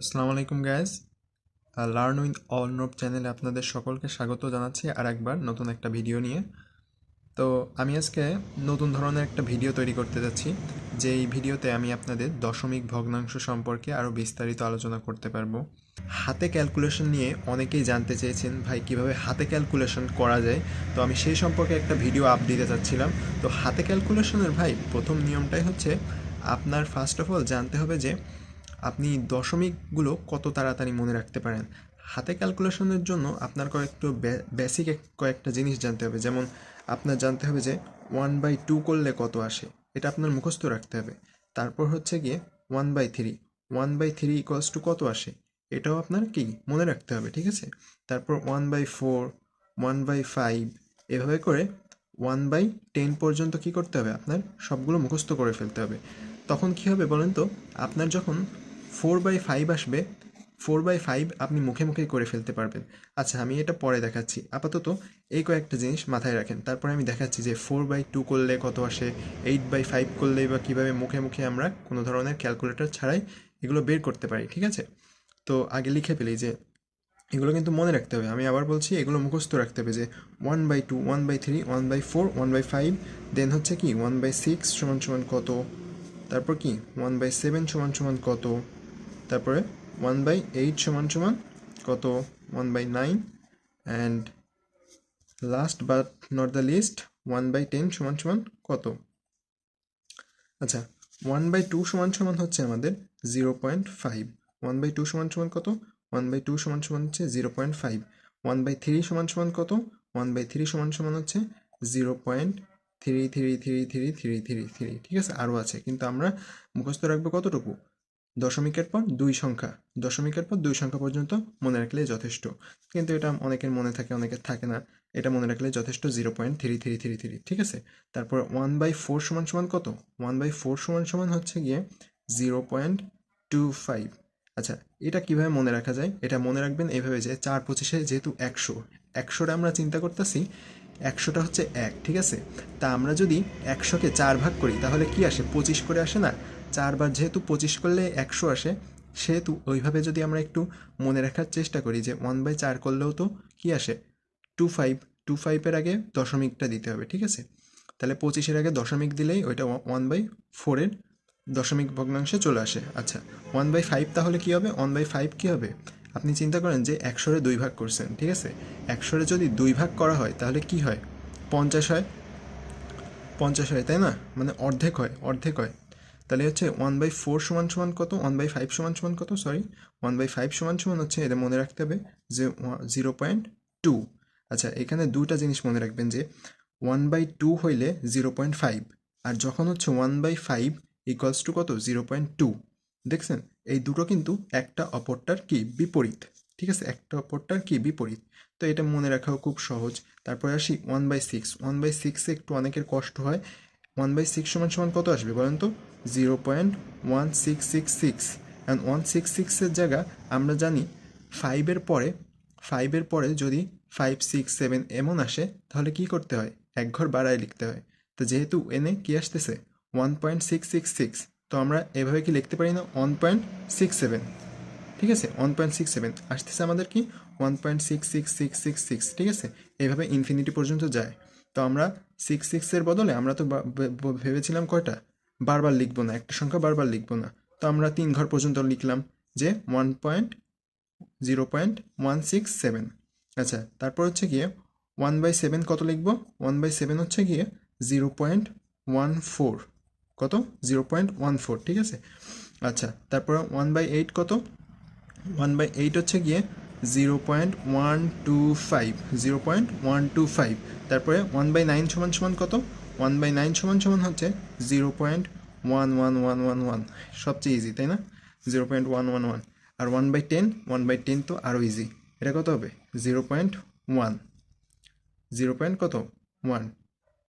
আসসালামু আলাইকুম গ্যাস লার্ন উইথ অল নোব চ্যানেলে আপনাদের সকলকে স্বাগত জানাচ্ছি আর একবার নতুন একটা ভিডিও নিয়ে। তো আমি আজকে নতুন ধরনের একটা ভিডিও তৈরি করতে যাচ্ছি যে এই ভিডিওতে আমি আপনাদের দশমিক ভগ্নাংশ সম্পর্কে আরও বিস্তারিত আলোচনা করতে পারব। হাতে ক্যালকুলেশন নিয়ে অনেকেই জানতে চেয়েছেন, ভাই, কীভাবে হাতে ক্যালকুলেশন করা যায়? তো আমি সেই সম্পর্কে একটা ভিডিও আপ দিতে চাচ্ছিলাম। তো হাতে ক্যালকুলেশনের ভাই, প্রথম নিয়মটাই হচ্ছে, আপনার ফার্স্ট অফ অল জানতে হবে যে আপনি দশমিকগুলো কত তাড়াতাড়ি মনে রাখতে পারেন? হাতে ক্যালকুলেশনের জন্য আপনার কয়েকটু বেসিক কয়েকটা জিনিস জানতে হবে। যেমন আপনার জানতে হবে যে ওয়ান বাই টু করলে কত আসে? এটা আপনার মুখস্থ রাখতে হবে। তারপর হচ্ছে গিয়ে one by three one by three equals to কত আসে? এটাও আপনার কি? মনে রাখতে হবে, ঠিক আছে? তারপর one by four one by five এভাবে করে ওয়ান বাই টেন পর্যন্ত কি করতে হবে? আপনার সবগুলো মুখস্থ করে ফেলতে হবে। তখন কি হবে বলেন তো? আপনার যখন ফোর বাই ফাইভ আসবে, ফোর বাই ফাইভ আপনি মুখে মুখে করে ফেলতে পারবেন। আচ্ছা আমি এটা পরে দেখাচ্ছি। আপাতত এই কয়েকটা জিনিস মাথায় রাখেন। তারপরে আমি দেখাচ্ছি যে ফোর বাই টু করলে কত আসে, এইট বাই ফাইভ করলে বা কীভাবে মুখে মুখে আমরা কোনো ধরনের ক্যালকুলেটর ছাড়াই এগুলো বের করতে পারি, ঠিক আছে? তো আগে লিখে ফেলি যে এগুলো কিন্তু মনে রাখতে হবে। আমি আবার বলছি, এগুলো মুখস্থ রাখতে হবে যে one by two, one by three, one by four, one by five, then হচ্ছে কি, ওয়ান বাই সিক্স সমান সমান কত? তারপর কি, ওয়ান বাই সেভেন সমান সমান কত? তারপরে ওয়ান বাই এইট সমান সমান কত? One by nine and last but not the least one by ten সমান সমান কত? আচ্ছা ওয়ান বাই টু সমান সমান হচ্ছে আমাদের zero point five one by two সমান সমান কত? ওয়ান বাই টু সমান সমান হচ্ছে zero point five one by three সমান সমান কত? ওয়ান বাই থ্রি সমান সমান হচ্ছে zero point three three three three three three three ঠিক আছে? আরও আছে, কিন্তু আমরা মুখস্থ রাখব কতটুকু? দশমিকের পর দুই সংখ্যা। দশমিকের পর দুই সংখ্যা পর্যন্ত মনে রাখলে যথেষ্ট। কিন্তু এটা অনেকের মনে থাকে, অনেকের থাকে না। এটা মনে রাখলে যথেষ্ট zero point three three three three, ঠিক আছে? তারপর ওয়ান বাই ফোর সমান সমান কত? ওয়ান বাই ফোর সমান সমান হচ্ছে গিয়ে জিরো পয়েন্ট টু ফাইভ। আচ্ছা এটা কীভাবে মনে রাখা যায়? এটা মনে রাখবেন এভাবে যে চার পঁচিশে যেহেতু একশো, একশোটা আমরা চিন্তা করতেছি, একশোটা হচ্ছে এক, ঠিক আছে? তা আমরা যদি একশোকে চার ভাগ করি, তাহলে কি আসে? পঁচিশ করে আসে না? চারবার যেহেতু পঁচিশ করলে একশো আসে, সেহেতু ওইভাবে যদি আমরা একটু মনে রাখার চেষ্টা করি যে ওয়ান বাই চার করলেও তো কি আসে? টু ফাইভ টু ফাইভের আগে দশমিকটা দিতে হবে, ঠিক আছে? তাহলে পঁচিশের আগে দশমিক দিলেই ওইটা ওয়ান বাই ফোরের দশমিক ভগ্নাংশে চলে আসে। আচ্ছা ওয়ান বাই ফাইভ তাহলে কী হবে? ওয়ান বাই ফাইভ কী হবে? আপনি চিন্তা করেন যে একশোরে দুই ভাগ করছেন, ঠিক আছে? একশোরে যদি দুই ভাগ করা হয়, তাহলে কি হয়? পঞ্চাশ হয়। পঞ্চাশ হয়, তাই না? মানে অর্ধেক হয় অর্ধেক হয়। তাহলে হচ্ছে ওয়ান বাই ফোর সমান সমান কত? ওয়ান বাই ফাইভ সমান সমান কত? সরি ওয়ান বাই ফাইভ সমান সমান হচ্ছে এটা মনে রাখতে হবে যে জিরো পয়েন্ট টু আচ্ছা এখানে দুটা জিনিস মনে রাখবেন যে ওয়ান বাই টু হইলে জিরো পয়েন্ট ফাইভ আর যখন হচ্ছে one by five equals to কত? জিরো পয়েন্ট টু দেখছেন? এই দুটো কিন্তু একটা অপরটার কি? বিপরীত। ঠিক আছে? একটা অপরটার কি? বিপরীত। তো এটা মনে রাখাও খুব সহজ। তারপরে আসি one by six one by সিক্সে একটু অনেকের কষ্ট হয়। ওয়ান বাই সিক্স সমান সমান কত আসবে বলেন তো? Zero point one six six six. And one six সিক্সের জায়গা আমরা জানি ফাইভের পরে ফাইভের পরে যদি ফাইভ সিক্স সেভেন এমন আসে, তাহলে কি করতে হয়? এক ঘর বাড়ায় লিখতে হয়। তো যেহেতু এনে কি আসতেছে? One point six six six তো আমরা এভাবে কি লিখতে পারি না? ওয়ান পয়েন্ট সিক্স সেভেন ঠিক আছে? ওয়ান পয়েন্ট সিক্স সেভেন আসতেছে আমাদের কি? One point six six six six six ঠিক আছে? এভাবে ইনফিনিটি পর্যন্ত যায়। তো আমরা সিক্স সিক্সের বদলে আমরা তো ভেবেছিলাম কয়টা? বারবার লিখব না, একটা সংখ্যা বারবার লিখব না। তো আমরা তিন ঘর পর্যন্ত লিখলাম যে one point zero point one six seven আচ্ছা তারপর হচ্ছে গিয়ে ওয়ান বাই সেভেন কত লিখব? ওয়ান বাই সেভেন হচ্ছে গিয়ে জিরো পয়েন্ট ওয়ান ফোর কত? জিরো পয়েন্ট ওয়ান ফোর ঠিক আছে? আচ্ছা তারপর ওয়ান বাই এইট কত? ওয়ান বাই এইট হচ্ছে গিয়ে zero point one two five zero point one two five তারপরে ওয়ান বাই নাইন সমান সমান কত? ওয়ান বাই নাইন সমান সমান হচ্ছে zero point one one one one one সবচেয়ে ইজি তাই না? Zero point one one one R one by ten one by ten তো আরও ইজি এটা কত হবে? Zero point one zero point কত? ওয়ান